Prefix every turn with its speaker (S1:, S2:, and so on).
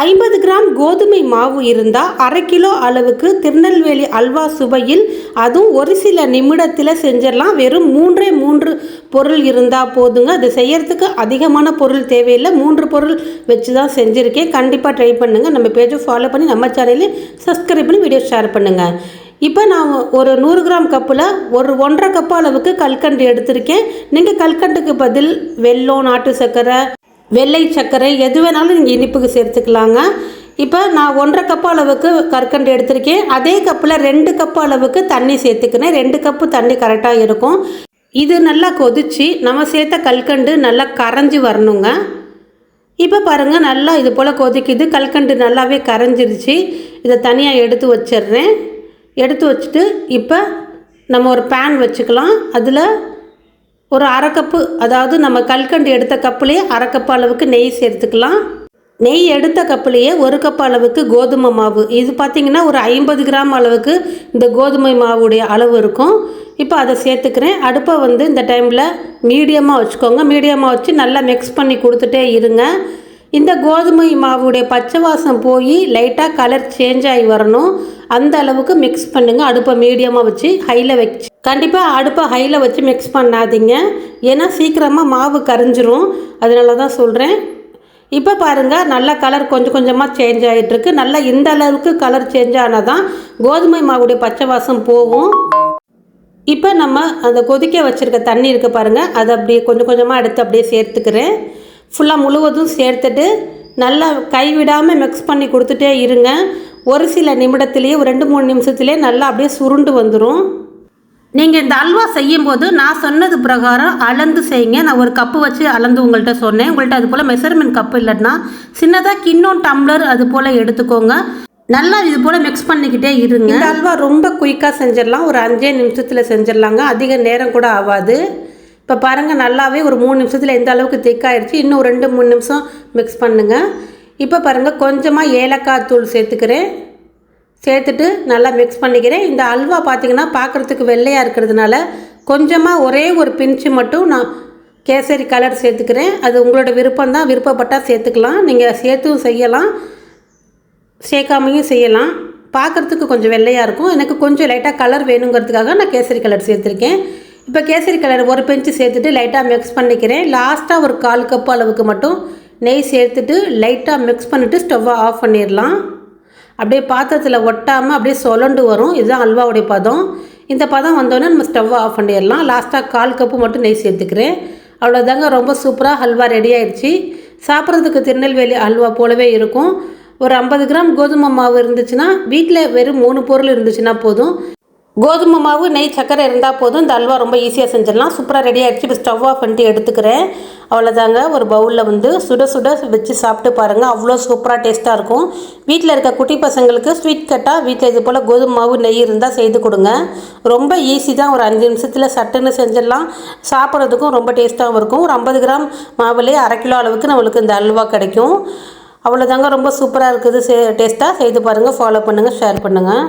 S1: ஐம்பது கிராம் கோதுமை மாவு இருந்தால் அரை கிலோ அளவுக்கு திருநெல்வேலி அல்வா சுவையில் அதுவும் ஒரு சில நிமிடத்தில் செஞ்சிடலாம். வெறும் மூன்றே மூன்று பொருள் இருந்தால் போதுங்க. அது செய்யறதுக்கு அதிகமான பொருள் தேவையில்லை. மூன்று பொருள் வச்சு தான் செஞ்சுருக்கேன். கண்டிப்பாக ட்ரை பண்ணுங்கள் நம்ம பேஜை ஃபாலோ பண்ணி நம்ம சேனலையும் சப்ஸ்கிரைப் பண்ணி வீடியோ ஷேர் பண்ணுங்கள் இப்போ நான் ஒரு நூறு கிராம் கப்பில் ஒரு ஒன்றரை கப்பு அளவுக்கு கல்கண்டு எடுத்திருக்கேன். நீங்கள் கல்கண்டுக்கு பதில் வெல்லம் நாட்டு சர்க்கரை வெள்ளை சர்க்கரை எது வேணாலும் நீங்கள் இனிப்புக்கு சேர்த்துக்கலாங்க. இப்போ நான் ஒன்றரை கப்பு அளவுக்கு கற்கண்டு எடுத்திருக்கேன். அதே கப்பில் ரெண்டு கப்பு அளவுக்கு தண்ணி சேர்த்துக்கினேன். ரெண்டு கப்பு தண்ணி கரெக்டாக இருக்கும். இது நல்லா கொதிச்சு நம்ம சேர்த்த கல்கண்டு நல்லா கரைஞ்சி வரணுங்க. இப்போ பாருங்கள் நல்லா இது போல் கொதிக்குது. கல்கண்டு நல்லாவே கரைஞ்சிருச்சு. இதை தனியாக எடுத்து வச்சிடுறேன். எடுத்து வச்சுட்டு இப்போ நம்ம ஒரு பேன் வச்சுக்கலாம். அதில் ஒரு அரை கப்பு அதாவது நம்ம கல்கண்டு எடுத்த கப்புலேயே அரை அளவுக்கு நெய் சேர்த்துக்கலாம். நெய் எடுத்த கப்புலேயே ஒரு கப் அளவுக்கு கோதுமை மாவு. இது பார்த்திங்கன்னா ஒரு ஐம்பது கிராம் அளவுக்கு இந்த கோதுமை மாவுடைய அளவு இருக்கும். இப்போ அதை சேர்த்துக்கிறேன். அடுப்பை வந்து இந்த டைமில் மீடியமாக வச்சுக்கோங்க. மீடியமாக வச்சு நல்லா மிக்ஸ் பண்ணி கொடுத்துட்டே இருங்க. இந்த கோதுமை மாவுடைய பச்சை வாசம் போய் லைட்டாக கலர் சேஞ்ச் ஆகி வரணும். அந்த அளவுக்கு மிக்ஸ் பண்ணுங்கள் அடுப்பை மீடியமாக வச்சு ஹையில் வச்சு. கண்டிப்பாக அடுப்பை ஹையில் வச்சு மிக்ஸ் பண்ணாதீங்க. ஏன்னா சீக்கிரமாக மாவு கரைஞ்சிரும். அதனால தான் சொல்கிறேன் இப்போ பாருங்கள் நல்லா கலர் கொஞ்சம் கொஞ்சமாக சேஞ்ச் ஆகிட்டுருக்கு நல்லா இந்த அளவுக்கு கலர் சேஞ்ச் ஆனால் தான் கோதுமை மாவுடைய பச்சை வாசம் போகும். இப்போ நம்ம அந்த கொதிக்க வச்சுருக்க தண்ணி இருக்க பாருங்கள் அதை அப்படியே கொஞ்சம் கொஞ்சமாக எடுத்து அப்படியே சேர்த்துக்கிறேன். ஃபுல்லாக முழுவதும் சேர்த்துட்டு நல்லா கைவிடாமல் மிக்ஸ் பண்ணி கொடுத்துட்டே இருங்க. ஒரு சில நிமிடத்துலேயே ஒரு ரெண்டு மூணு நிமிஷத்துலேயே நல்லா அப்படியே சுருண்டு வந்துடும் நீங்கள் இந்த அல்வா செய்யும்போது நான் சொன்னது பிரகாரம் அளந்து செய்யுங்க. நான் ஒரு கப்பு வச்சு அளந்து உங்கள்கிட்ட சொன்னேன். உங்கள்கிட்ட அது போல் மெஷர்மெண்ட் கப்பு இல்லைன்னா சின்னதாக கிண்ணம் டம்ளர் அது போல் எடுத்துக்கோங்க. நல்லா இது போல் மிக்ஸ் பண்ணிக்கிட்டே இருங்க. இந்த அல்வா ரொம்ப குயிக்காக செஞ்சிடலாம். ஒரு அஞ்சே நிமிஷத்தில் செஞ்சிடலாங்க. அதிக நேரம் கூட ஆகாது. இப்போ பாருங்கள் நல்லாவே ஒரு மூணு நிமிஷத்தில் எந்த அளவுக்கு திக்காயிடுச்சு இன்னும் ரெண்டு மூணு நிமிஷம் மிக்ஸ் பண்ணுங்கள் இப்போ பாருங்கள் கொஞ்சமாக ஏலக்காய் தூள் சேர்த்துக்கிறேன். சேர்த்துட்டு நல்லா மிக்ஸ் பண்ணிக்கிறேன். இந்த அல்வா பார்த்திங்கன்னா பார்க்குறதுக்கு வெள்ளையாக இருக்கிறதுனால கொஞ்சமாக ஒரே ஒரு பிஞ்சு மட்டும் நான் கேசரி கலர் சேர்த்துக்கிறேன். அது உங்களோட விருப்பம் தான். விருப்பப்பட்டால் சேர்த்துக்கலாம். நீங்கள் சேர்த்தும் செய்யலாம். சேர்க்காமையும் செய்யலாம். பார்க்குறதுக்கு கொஞ்சம் வெள்ளையாக இருக்கும். எனக்கு கொஞ்சம் லைட்டாக கலர் வேணுங்கிறதுக்காக நான் கேசரி கலர் சேர்த்துருக்கேன். இப்போ கேசரி கலர் ஒரு பெஞ்சு சேர்த்துட்டு லைட்டாக மிக்ஸ் பண்ணிக்கிறேன். லாஸ்ட்டாக ஒரு கால் கப் அளவுக்கு மட்டும் நெய் சேர்த்துட்டு லைட்டாக மிக்ஸ் பண்ணிவிட்டு ஸ்டவ்வை ஆஃப் பண்ணிடலாம். அப்படியே பாத்திரத்தில் ஒட்டாமல் அப்படியே சொலண்டு வரும். இதுதான் அல்வாவுடைய பதம். இந்த பதம் வந்தோடனே நம்ம ஸ்டவ்வை ஆஃப் பண்ணிடலாம். லாஸ்ட்டாக கால் கப்பு மட்டும் நெய் சேர்த்துக்கிறேன். அவ்வளோதாங்க ரொம்ப சூப்பராக ஹல்வா ரெடி ஆயிடுச்சு. சாப்பிட்றதுக்கு திருநெல்வேலி அல்வா போலவே இருக்கும். ஒரு ஐம்பது கிராம் கோதுமை மாவு இருந்துச்சுன்னா வீட்டில் வெறும் மூணு பொருள் இருந்துச்சுன்னா போதும். கோதுமை மாவு நெய் சக்கரை இருந்தால் போதும். இந்த அல்வா ரொம்ப ஈஸியாக செஞ்சிடலாம். சூப்பராக ரெடி ஆகிடுச்சு இப்போ ஸ்டவ் ஆஃப் பண்ணிட்டு எடுத்துக்கிறேன். அவ்வளோதாங்க ஒரு பவுலில் வந்து சுட சுட வச்சு சாப்பிட்டு பாருங்கள் அவ்வளோ சூப்பராக டேஸ்ட்டாக இருக்கும். வீட்டில் இருக்க குட்டி பசங்களுக்கு ஸ்வீட் கட்டாக வீட்டில் இது போல் கோதுமை மாவு நெய் இருந்தால் செய்து கொடுங்க. ரொம்ப ஈஸி தான். ஒரு அஞ்சு நிமிஷத்தில் சட்டுன்னு செஞ்சிடலாம். சாப்பிட்றதுக்கும் ரொம்ப டேஸ்ட்டாகவும் இருக்கும். ஒரு ஐம்பது கிராம் மாவுலேயே அரை கிலோ அளவுக்கு நம்மளுக்கு இந்த அல்வா கிடைக்கும். அவ்வளோதாங்க ரொம்ப சூப்பராக இருக்குது. சே டேஸ்ட்டாக செய்து பாருங்கள் ஃபாலோ பண்ணுங்கள் ஷேர் பண்ணுங்கள்